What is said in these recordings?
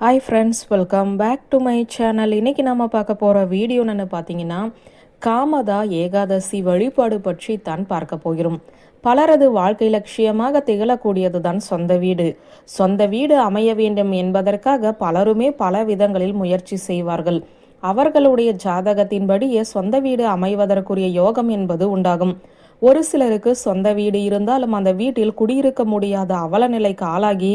Hi friends welcome back to my channel இன்னைக்கு நம்ம பார்க்க போகிற வீடியோ என்னன்னு பார்த்தீங்கன்னா காமதா ஏகாதசி வழிபாடு பற்றி தான் பார்க்க போகிறோம். பலரது வாழ்க்கை லட்சியமாக திகழக்கூடியது தான் சொந்த வீடு. சொந்த வீடு அமைய வேண்டும் என்பதற்காக பலருமே பல விதங்களில் முயற்சி செய்வார்கள். அவர்களுடைய ஜாதகத்தின்படியே சொந்த வீடு அமைவதற்குரிய யோகம் என்பது உண்டாகும். ஒரு சிலருக்கு சொந்த வீடு இருந்தாலும் அந்த வீட்டில் குடியிருக்க முடியாத அவலநிலைக்கு ஆளாகி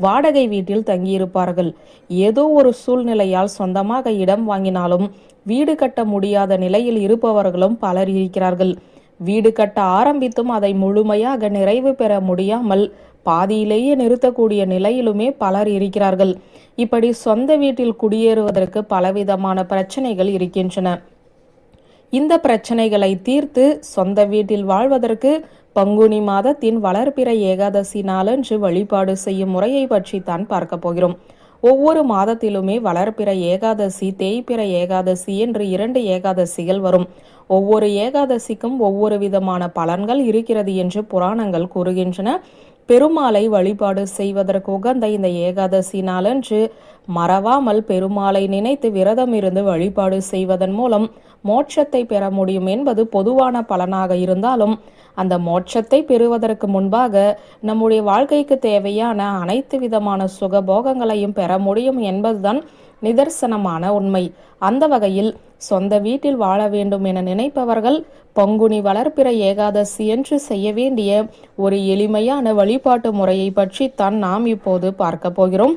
வாடகை வீட்டில் தங்கியிருப்பார்கள். ஏதோ ஒரு சூழ்நிலையால் சொந்தமாக இடம் வாங்கினாலும் வீடு கட்ட முடியாத நிலையில் இருப்பவர்களும் பலர் இருக்கிறார்கள். வீடு கட்ட ஆரம்பித்தும் அதை முழுமையாக நிறைவு பெற முடியாமல் பாதியிலேயே நிறுத்தக்கூடிய நிலையிலுமே பலர் இருக்கிறார்கள். இப்படி சொந்த வீட்டில் குடியேறுவதற்கு பலவிதமான பிரச்சனைகள் இருக்கின்றன. இந்த பிரச்சனைகளை தீர்த்து சொந்த வீட்டில் வாழ்வதற்கு பங்குனி மாதத்தின் வளர்பிற ஏகாதசி நாளன்று வழிபாடு செய்யும் முறையை பற்றி தான் பார்க்க போகிறோம். ஒவ்வொரு மாதத்திலுமே வளர்பிற ஏகாதசி தேய்பிற ஏகாதசி என்று இரண்டு ஏகாதசிகள் வரும். ஒவ்வொரு ஏகாதசிக்கும் ஒவ்வொரு விதமான பலன்கள் இருக்கிறது என்று புராணங்கள் கூறுகின்றன. பெருமாளை வழிபாடு செய்வதற்கு உகந்த இந்த ஏகாதசி நாளன்று மறவாமல் பெருமாளை நினைத்து விரதம் இருந்து வழிபாடு செய்வதன் மூலம் மோட்சத்தை பெற முடியும் என்பது பொதுவான பலனாக இருந்தாலும் அந்த மோட்சத்தை பெறுவதற்கு முன்பாக நம்முடைய வாழ்க்கைக்கு தேவையான அனைத்து விதமான சுகபோகங்களையும் பெற முடியும் என்பதுதான் நிதர்சனமான உண்மை. அந்த வகையில் சொந்த வீட்டில் வாழ வேண்டும் என நினைப்பவர்கள் பங்குனி வளர்ப்பிற ஏகாதசி என்று செய்ய வேண்டிய ஒரு எளிமையான வழிபாட்டு முறையை பற்றித்தான் நாம் இப்போது பார்க்க போகிறோம்.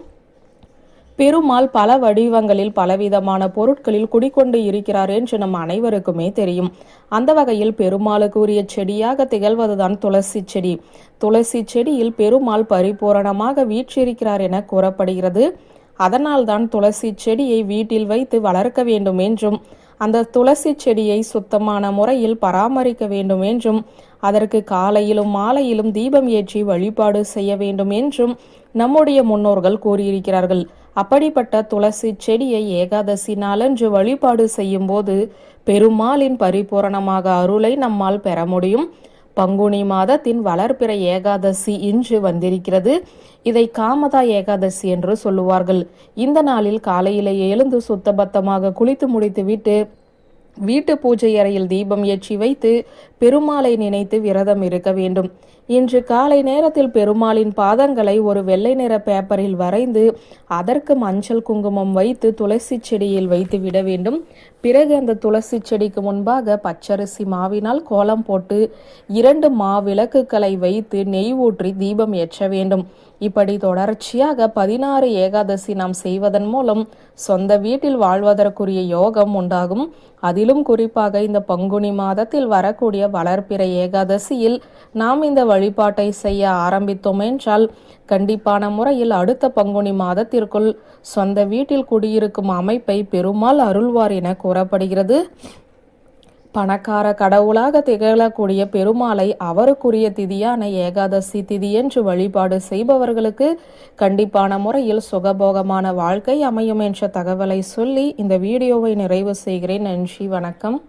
பெருமாள் பல வடிவங்களில் பலவிதமான பொருட்களில் குடிக்கொண்டு இருக்கிறார் என்று நம் அனைவருக்குமே தெரியும். அந்த வகையில் பெருமாளுக்கு உரிய செடியாக திகழ்வதுதான் துளசி செடி. துளசி செடியில் பெருமாள் பரிபூரணமாக வீற்றிருக்கிறார் என கூறப்படுகிறது. அதனால்தான் துளசி செடியை வீட்டில் வைத்து வளர்க்க வேண்டும் என்றும் அந்த துளசி செடியை சுத்தமான முறையில் பராமரிக்க வேண்டும் என்றும் அதற்கு காலையிலும் மாலையிலும் தீபம் ஏற்றி வழிபாடு செய்ய வேண்டும் என்றும் நம்முடைய முன்னோர்கள் கூறியிருக்கிறார்கள். அப்படிப்பட்ட துளசி செடியை ஏகாதசி நாளன்று வழிபாடு செய்யும் போது பெருமாளின் பரிபூரணமாக அருளை நம்மால் பெற முடியும். பங்குனி மாதத்தின் வளர்பிற ஏகாதசி இன்று வந்திருக்கிறது. இதை காமதா ஏகாதசி என்று சொல்லுவார்கள். இந்த நாளில் காலையிலே எழுந்து சுத்தபத்தமாக குளித்து முடித்துவிட்டு வீட்டு பூஜை அறையில் தீபம் ஏற்றி வைத்து பெருமாளை நினைத்து விரதம் இருக்க வேண்டும். இன்று காலை நேரத்தில் பெருமாளின் பாதங்களை ஒரு வெள்ளை நிற பேப்பரில் வரைந்து அதற்கு மஞ்சள் குங்குமம் வைத்து துளசி செடியில் வைத்து விட வேண்டும். பிறகு அந்த துளசி செடிக்கு முன்பாக பச்சரிசி மாவினால் கோலம் போட்டு இரண்டு மாவிளக்குகளை வைத்து நெய் ஊற்றி தீபம் ஏற்ற வேண்டும். இப்படி தொடர்ச்சியாக பதினாறு ஏகாதசி நாம் செய்வதன் மூலம் சொந்த வீட்டில் வாழ்வதற்குரிய யோகம் உண்டாகும். அதிலும் குறிப்பாக இந்த பங்குனி மாதத்தில் வரக்கூடிய வளர்ப்பிற ஏகாதசியில் நாம் இந்த வழிபாட்டை செய்ய ஆரம்பித்தோம் என்றால் கண்டிப்பான முறையில் அடுத்த பங்குனி மாதத்திற்குள் சொந்த வீட்டில் குடியிருக்கும் அமைப்பை பெருமாள் அருள்வார் என கூறப்படுகிறது. பணக்கார கடவுளாக திகழக்கூடிய பெருமாளை அவருக்குரிய திதியான ஏகாதசி திதி என்று வழிபாடு செய்பவர்களுக்கு கண்டிப்பான முறையில் சுகபோகமான வாழ்க்கை அமையும் என்ற தகவலை சொல்லி இந்த வீடியோவை நிறைவு செய்கிறேன். நன்றி வணக்கம்.